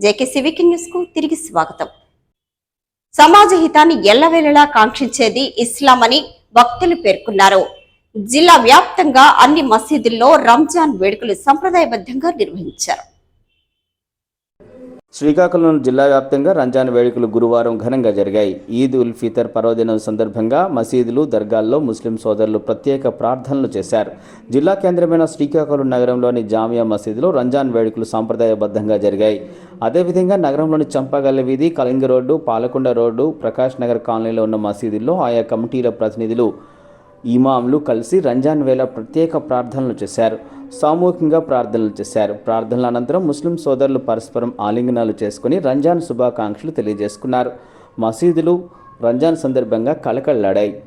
JK civic న్యూస్కు తిరిగి స్వాగతం. సమాజ హితాన్ని ఎల్లవేళలా కాంక్షించేది ఇస్లాం అని భక్తులు పేర్కొన్నారు. జిల్లా వ్యాప్తంగా అన్ని మసీదుల్లో రంజాన్ వేడుకలు సంప్రదాయబద్ధంగా నిర్వహించారు. శ్రీకాకుళం జిల్లా వ్యాప్తంగా రంజాన్ వేడుకలు గురువారం ఘనంగా జరిగాయి. ఈద్ ఉల్ ఫితర్ పర్వదినం సందర్భంగా మసీదులు దర్గాల్లో ముస్లిం సోదరులు ప్రత్యేక ప్రార్థనలు చేశారు. జిల్లా కేంద్రమైన శ్రీకాకుళం నగరంలోని జామియా మసీదులో రంజాన్ వేడుకలు సాంప్రదాయబద్ధంగా జరిగాయి. అదేవిధంగా నగరంలోని చంపగల్ల వీధి కళింగ రోడ్డు పాలకొండ రోడ్డు ప్రకాష్ నగర్ కాలనీలో ఉన్న మసీదుల్లో ఆయా కమిటీల ప్రతినిధులు ఇమాంలు కలిసి రంజాన్ వేళ ప్రత్యేక ప్రార్థనలు చేశారు. సామూహికంగా ప్రార్థనలు చేశారు. ప్రార్థనల అనంతరం ముస్లిం సోదరులు పరస్పరం ఆలింగనాలు చేసుకుని రంజాన్ శుభాకాంక్షలు తెలియజేసుకున్నారు. మసీదులు రంజాన్ సందర్భంగా కళకళలాడాయి.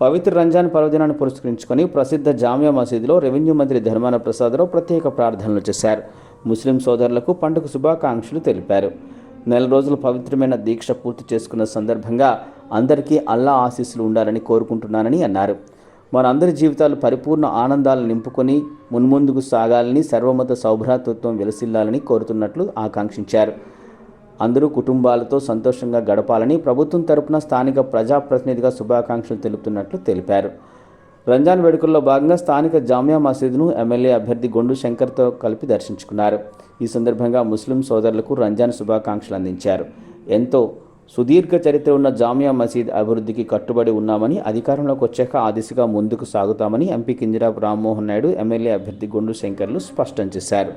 పవిత్ర రంజాన్ పర్వదినాన్ని పురస్కరించుకొని ప్రసిద్ధ జామియా మసీదులో రెవెన్యూ మంత్రి ధర్మాన ప్రసాదరావు ప్రత్యేక ప్రార్థనలు చేశారు. ముస్లిం సోదరులకు పండుగ శుభాకాంక్షలు తెలిపారు. నెల రోజులు పవిత్రమైన దీక్ష పూర్తి చేసుకున్న సందర్భంగా అందరికీ అల్లా ఆశీస్సులు ఉండాలని కోరుకుంటున్నానని అన్నారు. మనందరి జీవితాలు పరిపూర్ణ ఆనందాలు నింపుకొని మున్ముందుకు సాగాలని సర్వమత సౌభ్రాతృత్వం వెలసిల్లాలని కోరుతున్నట్లు ఆకాంక్షించారు. అందరూ కుటుంబాలతో సంతోషంగా గడపాలని ప్రభుత్వం తరపున స్థానిక ప్రజాప్రతినిధిగా శుభాకాంక్షలు తెలుపుతున్నట్లు తెలిపారు. రంజాన్ వేడుకల్లో భాగంగా స్థానిక జామియా మసీదును ఎమ్మెల్యే అభ్యర్థి గొండు శంకర్తో కలిపి దర్శించుకున్నారు. ఈ సందర్భంగా ముస్లిం సోదరులకు రంజాన్ శుభాకాంక్షలు అందించారు. ఎంతో సుదీర్ఘ చరిత్ర ఉన్న జామియా మసీద్ అభివృద్ధికి కట్టుబడి ఉన్నామని అధికారంలోకి వచ్చాక ఆ దిశగా ముందుకు సాగుతామని ఎంపీ కింజరాపు రామ్మోహన్ నాయుడు ఎమ్మెల్యే అభ్యర్థి గొండు శంకర్లు స్పష్టం చేశారు.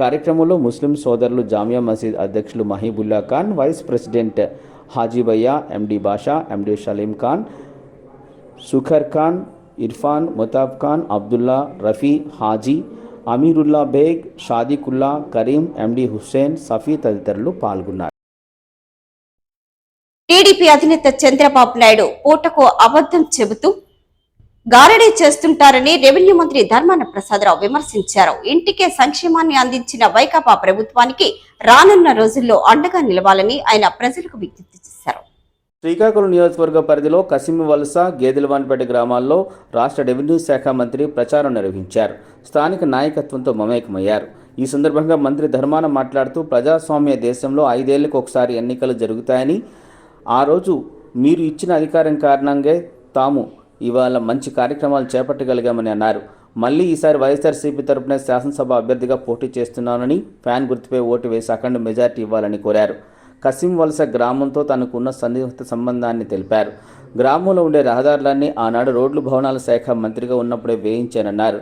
కార్యక్రమంలో ముస్లిం సోదరులు జామియా మసీద్ అధ్యక్షులు Mahibulla Khan vice president Hajibaiah MD Basha MD Shaleem Khan Sukhar Khan Irfan Mutab Khan Abdullah Rafi Haji Amirullah Baig Shadikullah Karim MD Hussain Safi తదితరులు పాల్గొన్నారు. టీడీపీ అధినేత చంద్రబాబు నాయుడు పూటకు అబద్ధం చెబుతూ గారడీ చేస్తుంటారని రెవెన్యూ మంత్రి ధర్మాన ప్రసాదరావు విమర్శించారు. ఇంటికే సంక్షేమాన్ని అందించిన వైకాపా ప్రభుత్వానికి రానున్న రోజుల్లో అండగా నిలవాలని ఆయన ప్రజలకు విజ్ఞప్తి శ్రీకాకుళం నియోజకవర్గ పరిధిలో కసిమివలస గేదెలవాన్పేట గ్రామాల్లో రాష్ట్ర రెవెన్యూ శాఖ మంత్రి ప్రచారం నిర్వహించారు. స్థానిక నాయకత్వంతో మమేకమయ్యారు. ఈ సందర్భంగా మంత్రి ధర్మాన మాట్లాడుతూ ప్రజాస్వామ్య దేశంలో ఐదేళ్ళకు ఒకసారి ఎన్నికలు జరుగుతాయని ఆ రోజు మీరు ఇచ్చిన అధికారం కారణంగా తాము ఇవాళ మంచి కార్యక్రమాలు చేపట్టగలిగామని అన్నారు. మళ్ళీ ఈసారి వైఎస్ఆర్సీపీ తరపున శాసనసభ అభ్యర్థిగా పోటీ చేస్తున్నానని ఫ్యాన్ గుర్తుపై ఓటు వేసి అఖండ మెజార్టీ ఇవ్వాలని కోరారు. కసిం వలస గ్రామంతో తనకున్న సన్నిహిత సంబంధాన్ని తెలిపారు. గ్రామంలో ఉండే రహదారులన్నీ ఆనాడు రోడ్లు భవనాల శాఖ మంత్రిగా ఉన్నప్పుడే వేయించానన్నారు.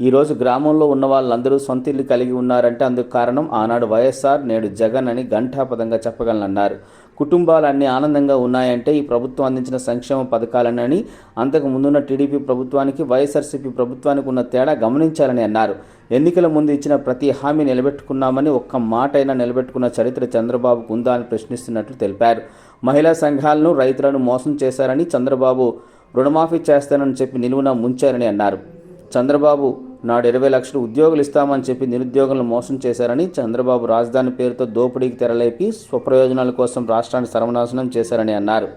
ఈరోజు గ్రామంలో ఉన్న వాళ్ళందరూ సొంత ఇల్లు కలిగి ఉన్నారంటే అందుకు కారణం ఆనాడు వైఎస్ఆర్ నేడు జగన్ అని ఘంటాపదంగా చెప్పగలనన్నారు. కుటుంబాలన్నీ ఆనందంగా ఉన్నాయంటే ఈ ప్రభుత్వం అందించిన సంక్షేమ పథకాలనని అంతకు ముందున్న టీడీపీ ప్రభుత్వానికి వైఎస్ఆర్సీపీ ప్రభుత్వానికి ఉన్న తేడా గమనించాలని అన్నారు. ఎన్నికల ముందు ఇచ్చిన ప్రతి హామీ నిలబెట్టుకున్నామని ఒక్క మాట అయినా నిలబెట్టుకున్న చరిత్ర చంద్రబాబుకు ఉందా అని ప్రశ్నిస్తున్నట్లు తెలిపారు. మహిళా సంఘాలను రైతులను మోసం చేశారని చంద్రబాబు రుణమాఫీ చేస్తానని చెప్పి నిలువున ముంచారని అన్నారు. చంద్రబాబు నాడు ఇరవై లక్షలు ఉద్యోగులు ఇస్తామని చెప్పి నిరుద్యోగులను మోసం చేశారని చంద్రబాబు రాజధాని పేరుతో దోపిడీకి తెరలేపి స్వప్రయోజనాల కోసం రాష్ట్రాన్ని సర్వనాశనం చేశారని అన్నారు.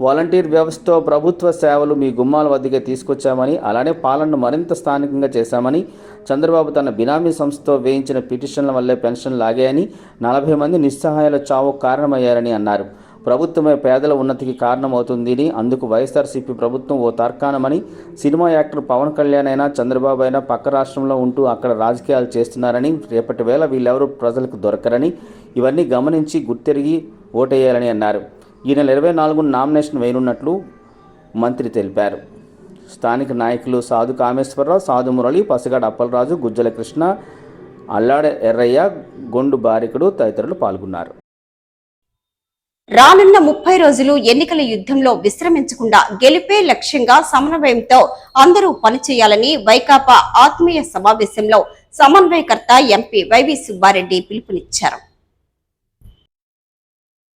వాలంటీర్ వ్యవస్థతో ప్రభుత్వ సేవలు మీ గుమ్మాల వద్దకే తీసుకొచ్చామని అలానే పాలనను మరింత స్థానికంగా చేశామని చంద్రబాబు తన బినామీ సంస్థతో వేయించిన పిటిషన్ల వల్లే పెన్షన్ లాగాయని నలభై మంది నిస్సహాయాల చావు కారణమయ్యారని అన్నారు. ప్రభుత్వమే పేదల ఉన్నతికి కారణమవుతుందని అందుకు వైఎస్ఆర్సీపీ ప్రభుత్వం ఓ తర్కాణమని సినిమా యాక్టర్ పవన్ కళ్యాణ్ అయినా చంద్రబాబు అయినా పక్క రాష్ట్రంలో ఉంటూ అక్కడ రాజకీయాలు చేస్తున్నారని రేపటి వేళ వీళ్ళెవరూ ప్రజలకు దొరకరని ఇవన్నీ గమనించి గుర్తెరిగి ఓటేయాలని అన్నారు. ఈ నెల ఇరవై నాలుగున నామినేషన్ వేయనున్నట్లు మంత్రి తెలిపారు. స్థానిక నాయకులు సాధు కామేశ్వరరావు సాధు మురళి పసిగాడ అప్పలరాజు గుజ్జల కృష్ణ అల్లాడ ఎర్రయ్య గొండు బారికుడు తదితరులు పాల్గొన్నారు. రానున్న ముప్పై రోజులు ఎన్నికల యుద్ధంలో విశ్రమించకుండా గెలిపే లక్ష్యంగా సమన్వయంతో అందరూ పనిచేయాలని వైకాపా ఆత్మీయ సమావేశంలో సమన్వయకర్త ఎంపీ వైవి సుబ్బారెడ్డి పిలుపునిచ్చారు.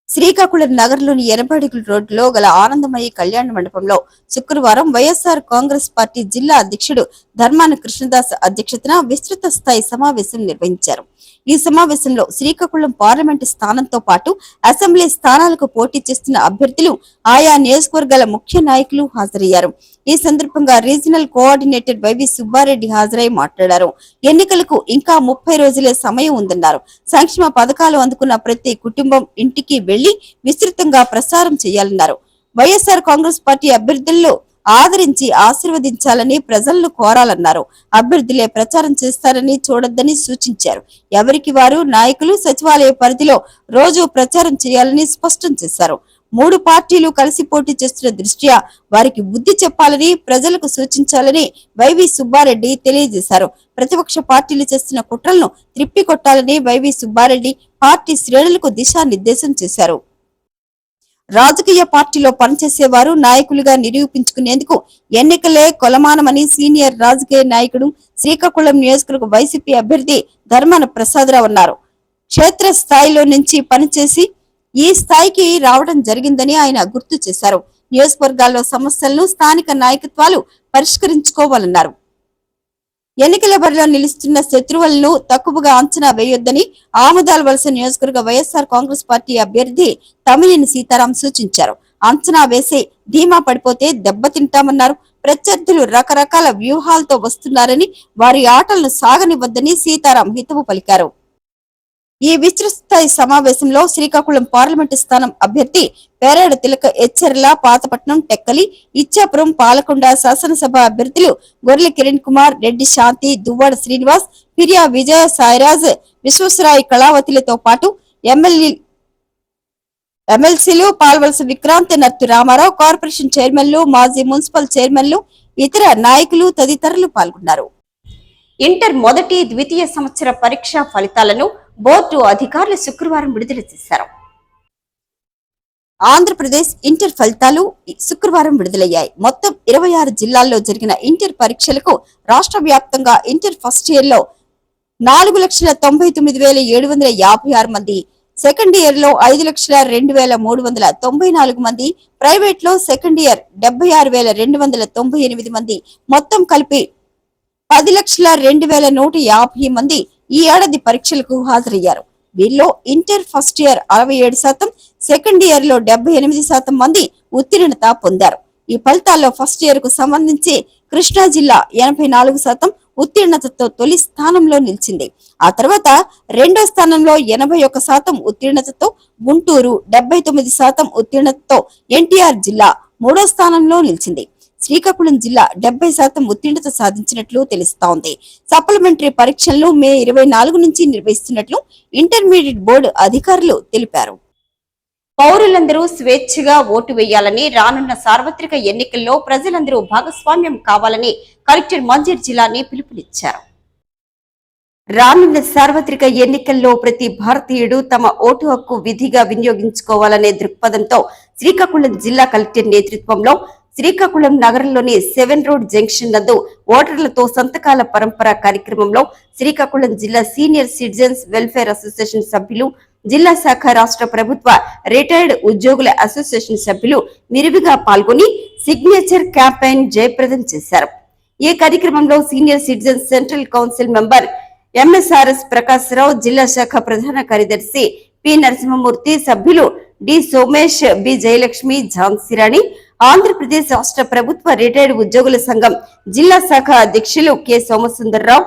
శ్రీకాకుళం నగర్లోని ఎనపాడిగుల రోడ్డులో గల ఆనందమయ్య కళ్యాణ మండపంలో శుక్రవారం వైఎస్ఆర్ కాంగ్రెస్ పార్టీ జిల్లా అధ్యక్షుడు ధర్మాన కృష్ణదాస్ అధ్యక్షతన విస్తృత స్థాయి సమావేశం నిర్వహించారు. ఈ సమావేశంలో శ్రీకాకుళం పార్లమెంటు స్థానంతో పాటు అసెంబ్లీ స్థానాలకు పోటీ చేస్తున్న అభ్యర్థులు ఆయా నియోజకవర్గాల ముఖ్య నాయకులు హాజరయ్యారు. ఈ సందర్భంగా రీజనల్ కోఆర్డినేటర్ వైవి సుబ్బారెడ్డి హాజరై మాట్లాడారు. ఎన్నికలకు ఇంకా ముప్పై రోజులే సమయం ఉందన్నారు. సంక్షేమ పథకాలు అందుకున్న ప్రతి కుటుంబం ఇంటికి వెళ్ళి విస్తృతంగా ప్రసారం చేయాలన్నారు. వైఎస్ఆర్ కాంగ్రెస్ పార్టీ అభ్యర్థుల్లో ఆదరించి ఆశీర్వదించాలని ప్రజలను కోరాలన్నారు. అభ్యర్థులే ప్రచారం చేస్తారని చూడొద్దని సూచించారు. ఎవరికి వారు నాయకులు సచివాలయ పరిధిలో రోజు ప్రచారం చేయాలని స్పష్టం చేశారు. మూడు పార్టీలు కలిసి పోటీ చేస్తున్న దృష్ట్యా వారికి బుద్ధి చెప్పాలని ప్రజలకు సూచించాలని వైవి సుబ్బారెడ్డి తెలియజేశారు. ప్రతిపక్ష పార్టీలు చేస్తున్న కుట్రలను త్రిప్పికొట్టాలని వైవి సుబ్బారెడ్డి పార్టీ శ్రేణులకు దిశానిర్దేశం చేశారు. రాజకీయ పార్టీలో పనిచేసేవారు నాయకులుగా నిరూపించుకునేందుకు ఎన్నికలే కొలమానమని సీనియర్ రాజకీయ నాయకుడు శ్రీకాకుళం నియోజకవర్గ వైసీపీ అభ్యర్థి ధర్మాన ప్రసాదరావు అన్నారు. క్షేత్ర స్థాయిలో నుంచి పనిచేసి ఈ స్థాయికి రావడం జరిగిందని ఆయన గుర్తు చేశారు. నియోజకవర్గాల్లో సమస్యలను స్థానిక నాయకత్వాలు పరిష్కరించుకోవాలన్నారు. ఎన్నికల బరిలో నిలుస్తున్న శత్రువులను తక్కువగా అంచనా వేయొద్దని ఆముదాల వలస నియోజకవర్గ వైఎస్ఆర్ కాంగ్రెస్ పార్టీ అభ్యర్థి తమిళిని సీతారాం సూచించారు. అంచనా వేసి ధీమా పడిపోతే దెబ్బతింటామన్నారు ప్రత్యర్థులు రకరకాల వ్యూహాలతో వస్తున్నారని వారి ఆటలను సాగనివ్వద్దని సీతారాం హితవు పలికారు. ఈ విస్తృత సమావేశంలో శ్రీకాకుళం పార్లమెంటు స్థానం అభ్యర్థి పేరాడ తిలక ఎచ్చెర్ల పాతపట్నం టెక్కలి ఇచ్చాపురం పాలకొండ శాసనసభ అభ్యర్థులు గొర్రెల కిరణ్ కుమార్ రెడ్డి శాంతి దువ్వాడ శ్రీనివాస్ ఫిర్యా విజయ సాయిరాజ్ విశ్వసరాయ్ కళావతిలతో పాటు ఎమ్మెల్యే ఎమ్మెల్సీలు పాల్వలస విక్రాంత్ నత్తు రామారావు కార్పొరేషన్ చైర్మన్లు మాజీ మున్సిపల్ చైర్మన్లు ఇతర నాయకులు తదితరులు పాల్గొన్నారు. ఇంటర్ మొదటి ద్వితీయ సంవత్సర పరీక్షా ఫలితాలను బోర్డు అధికారులు శుక్రవారం విడుదల చేశారు. ఆంధ్రప్రదేశ్ ఇంటర్ ఫలితాలు శుక్రవారం విడుదలయ్యాయి. మొత్తం ఇరవై ఆరు జిల్లాల్లో జరిగిన ఇంటర్ పరీక్షలకు రాష్ట్ర వ్యాప్తంగా ఇంటర్ ఫస్ట్ ఇయర్లో నాలుగు లక్షల తొంభై తొమ్మిది వేల ఏడు వందల యాభై ఆరు మంది సెకండ్ ఇయర్లో ఐదు లక్షల రెండు వేల మూడు వందల తొంభై నాలుగు మంది ప్రైవేట్లో సెకండ్ ఇయర్ డెబ్బై ఆరు వేల రెండు వందల తొంభై ఎనిమిది మంది మొత్తం కలిపి పది లక్షల రెండు వేల నూట యాభై మంది ఈ ఏడాది పరీక్షలకు హాజరయ్యారు. వీరిలో ఇంటర్ ఫస్ట్ ఇయర్ అరవై ఏడు శాతం సెకండ్ ఇయర్లో డెబ్బై ఎనిమిది శాతం మంది ఉత్తీర్ణత పొందారు. ఈ ఫలితాల్లో ఫస్ట్ ఇయర్కు సంబంధించి కృష్ణా జిల్లా ఎనభై నాలుగు శాతం ఉత్తీర్ణతతో తొలి స్థానంలో నిలిచింది. ఆ తర్వాత రెండో స్థానంలో ఎనభై ఒక్క శాతం ఉత్తీర్ణతతో గుంటూరు డెబ్బై తొమ్మిది శాతం ఉత్తీర్ణతతో ఎన్టీఆర్ జిల్లా మూడో స్థానంలో నిలిచింది. శ్రీకాకుళం జిల్లా డెబ్బై శాతం ఉత్తీర్ణత సాధించినట్లు తెలుస్తోంది. సప్లిమెంటరీ పరీక్షలను మే ఇరవై నాలుగు నుంచి నిర్వహిస్తున్నట్లు ఇంటర్మీడియట్ బోర్డు అధికారులు తెలిపారు. పౌరులందరూ స్వేచ్ఛగా ఓటు వేయాలని రానున్న సార్వత్రిక ఎన్నికల్లో ప్రజలందరూ భాగస్వామ్యం కావాలని కలెక్టర్ మంజీర్ జిల్లాని పిలుపునిచ్చారు. రానున్న సార్వత్రిక ఎన్నికల్లో ప్రతి భారతీయుడు తమ ఓటు హక్కు విధిగా వినియోగించుకోవాలనే దృక్పథంతో శ్రీకాకుళం జిల్లా కలెక్టర్ నేతృత్వంలో శ్రీకాకుళం నగరంలోని సెవెన్ రోడ్ జంక్షన్ నందు ఓటర్లతో సంతకాల పరంపర కార్యక్రమంలో శ్రీకాకుళం జిల్లా సీనియర్ సిటిజన్స్ వెల్ఫేర్ అసోసియేషన్ సభ్యులు జిల్లా శాఖ రాష్ట్ర ప్రభుత్వ రిటైర్డ్ ఉద్యోగుల అసోసియేషన్ సభ్యులు విరివిగా పాల్గొని సిగ్నేచర్ క్యాంపెయిన్ జయప్రదం చేశారు. ఈ కార్యక్రమంలో senior citizens central council member MSRS Prakashrao జిల్లా శాఖ ప్రధాన కార్యదర్శి పి నరసింహమూర్తి సభ్యులు డి సోమేష్ బి జయలక్ష్మి ఝాన్సీరాణి ఆంధ్రప్రదేశ్ రాష్ట్ర ప్రభుత్వ రిటైర్డ్ ఉద్యోగుల సంఘం జిల్లా శాఖ అధ్యక్షులు కె. సోమసుందర్రావు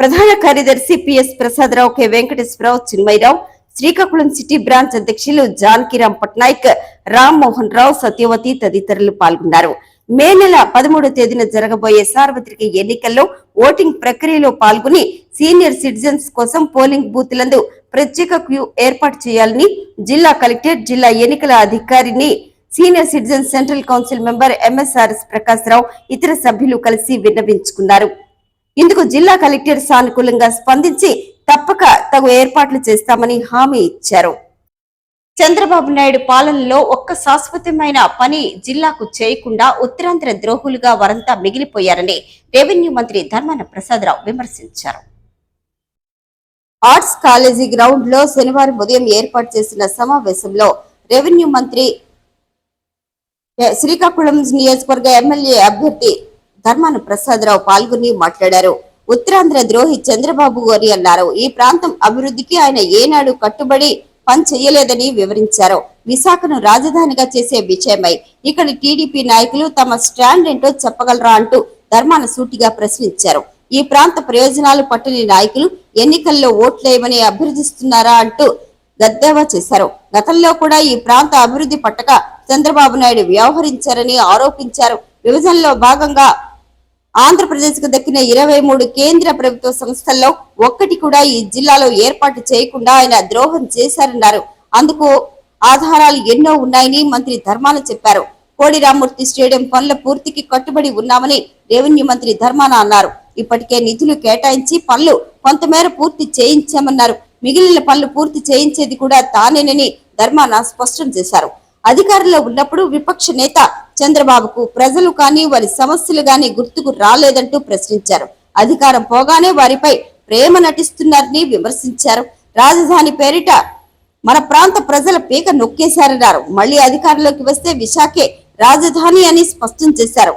ప్రధాన కార్యదర్శి PS Prasadarao K. Venkateswararao Chinmayarao Srikakulam city branch అధ్యక్షులు జానకిరామ్ పట్నాయక్ రామ్మోహన్ రావు సత్యవతి తదితరులు పాల్గొన్నారు. మే నెల పదమూడో తేదీన జరగబోయే సార్వత్రిక ఎన్నికల్లో ఓటింగ్ ప్రక్రియలో పాల్గొని సీనియర్ సిటిజన్స్ కోసం పోలింగ్ బూత్లందు ప్రత్యేక క్యూ ఏర్పాటు చేయాలని జిల్లా కలెక్టర్ జిల్లా ఎన్నికల అధికారిని senior citizen central council member MSRS Prakash Rao ఇతర సభ్యులు కలిసి విన్నవించుకున్నారు. ఇందుకు జిల్లా కలెక్టర్ సానుకూలంగా స్పందించి తప్పక తగు ఏర్పాట్లు చేస్తామని హామీ ఇచ్చారు. చంద్రబాబు నాయుడు పాలనలో ఒక్క శాశ్వతమైన పని జిల్లాకు చేయకుండా ఉత్తరాంధ్ర ద్రోహులుగా వారంతా మిగిలిపోయారని రెవెన్యూ మంత్రి ధర్మాన ప్రసాదరావు విమర్శించారు. ఆర్ట్స్ కాలేజీ గ్రౌండ్లో శనివారం ఉదయం ఏర్పాటు చేసిన సమావేశంలో రెవెన్యూ మంత్రి శ్రీకాకుళం నియోజకవర్గ ఎమ్మెల్యే అభ్యర్థి ధర్మాన ప్రసాదరావు పాల్గొని మాట్లాడారు. ఉత్తరాంధ్ర ద్రోహి చంద్రబాబు గారి అన్నారు. ఈ ప్రాంతం అభివృద్ధికి ఆయన ఏనాడు కట్టుబడి పని చేయలేదని వివరించారు. విశాఖను రాజధానిగా చేసే విషయమై ఇక్కడ టీడీపీ నాయకులు తమ స్టాండ్ ఏంటో చెప్పగలరా అంటూ ధర్మాన సూటిగా ప్రశ్నించారు. ఈ ప్రాంత ప్రయోజనాలు పట్టని నాయకులు ఎన్నికల్లో ఓట్లేయమని అభ్యర్థిస్తున్నారా అంటూ గద్దేవా చేశారు. గతంలో కూడా ఈ ప్రాంత అభివృద్ధి పట్టక చంద్రబాబు నాయుడు వ్యవహరించారని ఆరోపించారు. విభజనలో భాగంగా ఆంధ్రప్రదేశ్కు దక్కిన ఇరవై మూడు కేంద్ర ప్రభుత్వ సంస్థల్లో ఒక్కటి కూడా ఈ జిల్లాలో ఏర్పాటు చేయకుండా ఆయన ద్రోహం చేశారన్నారు. అందుకు ఆధారాలు ఎన్నో ఉన్నాయని మంత్రి ధర్మాన చెప్పారు. కోడి రామూర్తి స్టేడియం పనుల పూర్తికి కట్టుబడి ఉన్నామని రెవెన్యూ మంత్రి ధర్మాన అన్నారు. ఇప్పటికే నిధులు కేటాయించి పనులు కొంతమేర పూర్తి చేయించామన్నారు. మిగిలిన పనులు పూర్తి చేయించేది కూడా తానేనని ధర్మాన స్పష్టం చేశారు. అధికారంలో ఉన్నప్పుడు విపక్ష నేత చంద్రబాబుకు ప్రజలు కానీ వారి సమస్యలు కానీ గుర్తుకు రాలేదంటూ ప్రశ్నించారు. అధికారం పోగానే వారిపై ప్రేమ నటిస్తున్నారని విమర్శించారు. రాజధాని పేరిట మన ప్రాంత ప్రజల పీక నొక్కేశారన్నారు. మళ్ళీ అధికారంలోకి వస్తే విశాఖే రాజధాని అని స్పష్టం చేశారు.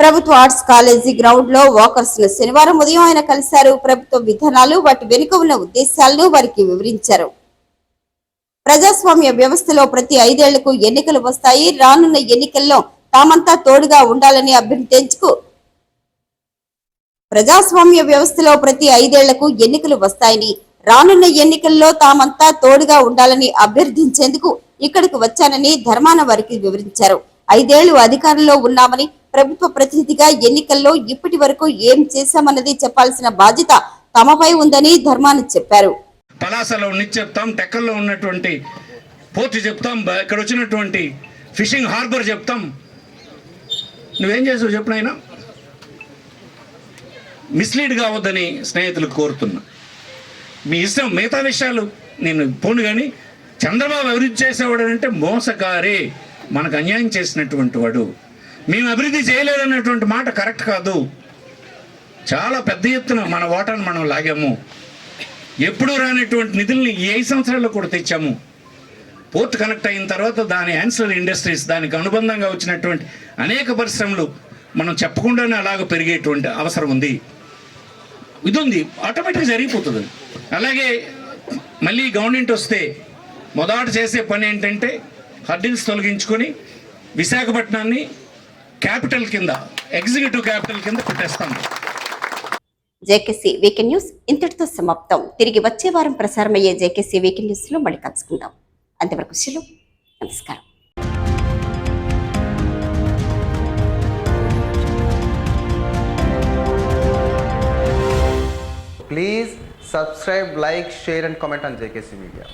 ప్రభుత్వ ఆర్ట్స్ కాలేజీ గ్రౌండ్లో వాకర్స్ను శనివారం ఉదయం ఆయన కలిశారు. ప్రభుత్వ విధానాలు వాటి వెనుక ఉన్న ఉద్దేశాలను వారికి వివరించారు. ప్రజాస్వామ్య వ్యవస్థలో ప్రతి ఐదేళ్ళకు ఎన్నికలు వస్తాయి. రానున్న ఎన్నికల్లో తామంతా తోడుగా ఉండాలని అభ్యర్థించుకు ప్రజాస్వామ్య వ్యవస్థలో ప్రతి ఐదేళ్ళకు ఎన్నికలు వస్తాయని రానున్న ఎన్నికల్లో తామంతా తోడుగా ఉండాలని అభ్యర్థించేందుకు ఇక్కడికి వచ్చానని ధర్మాన వారికి వివరించారు. ఐదేళ్ళు అధికారంలో ఉన్నామని ప్రభుత్వ ప్రతినిధిగా ఎన్నికల్లో ఇప్పటి వరకు ఏం చేశామన్నది చెప్పాల్సిన బాధ్యత తమపై ఉందని ధర్మాన చెప్పారు. పలాసలో నిచ్చి చెప్తాం టెక్కల్లో ఉన్నటువంటి పోర్ట్ చెప్తాం ఇక్కడ వచ్చినటువంటి ఫిషింగ్ హార్బర్ చెప్తాం. నువ్వేం చేసావు చెప్పు నాయనా. మిస్లీడ్ కావద్దని స్నేహితులు కోరుతున్నా. మీ ఇష్టం మిగతా విషయాలు నేను పోను కానీ చంద్రబాబు అభివృద్ధి చేసేవాడు అంటే మోసగారే. మనకు అన్యాయం చేసినటువంటి వాడు. మేము అభివృద్ధి చేయలేదన్నటువంటి మాట కరెక్ట్ కాదు. చాలా పెద్ద ఎత్తున మన ఓటాను మనం లాగాము. ఎప్పుడూ రానటువంటి నిధుల్ని ఏ సంవత్సరాల్లో కూడా తెచ్చాము. పోర్ట్ కనెక్ట్ అయిన తర్వాత దాని యాన్సర్ ఇండస్ట్రీస్ దానికి అనుబంధంగా వచ్చినటువంటి అనేక పరిశ్రమలు మనం చెప్పకుండానే అలాగ పెరిగేటువంటి అవసరం ఉంది. ఇది ఉంది ఆటోమేటిక్గా జరిగిపోతుంది. అలాగే మళ్ళీ గవర్నమెంట్ వస్తే మొదట చేసే పని ఏంటంటే హర్డిల్స్ తొలగించుకొని విశాఖపట్నాన్ని క్యాపిటల్ కింద ఎగ్జిక్యూటివ్ క్యాపిటల్ కింద పెట్టేస్తాం జేకేసీ వీకెండ్ న్యూస్ ఇంతటితో సమాప్తం. తిరిగి వచ్చే వారం ప్రసారమయ్యే జేకేసీ వీకెండ్ న్యూస్లో మళ్ళీ కలుసుకుందాం. అంతవరకు సెలవు నమస్కారం. Please subscribe, like, share, and comment on JKC Media.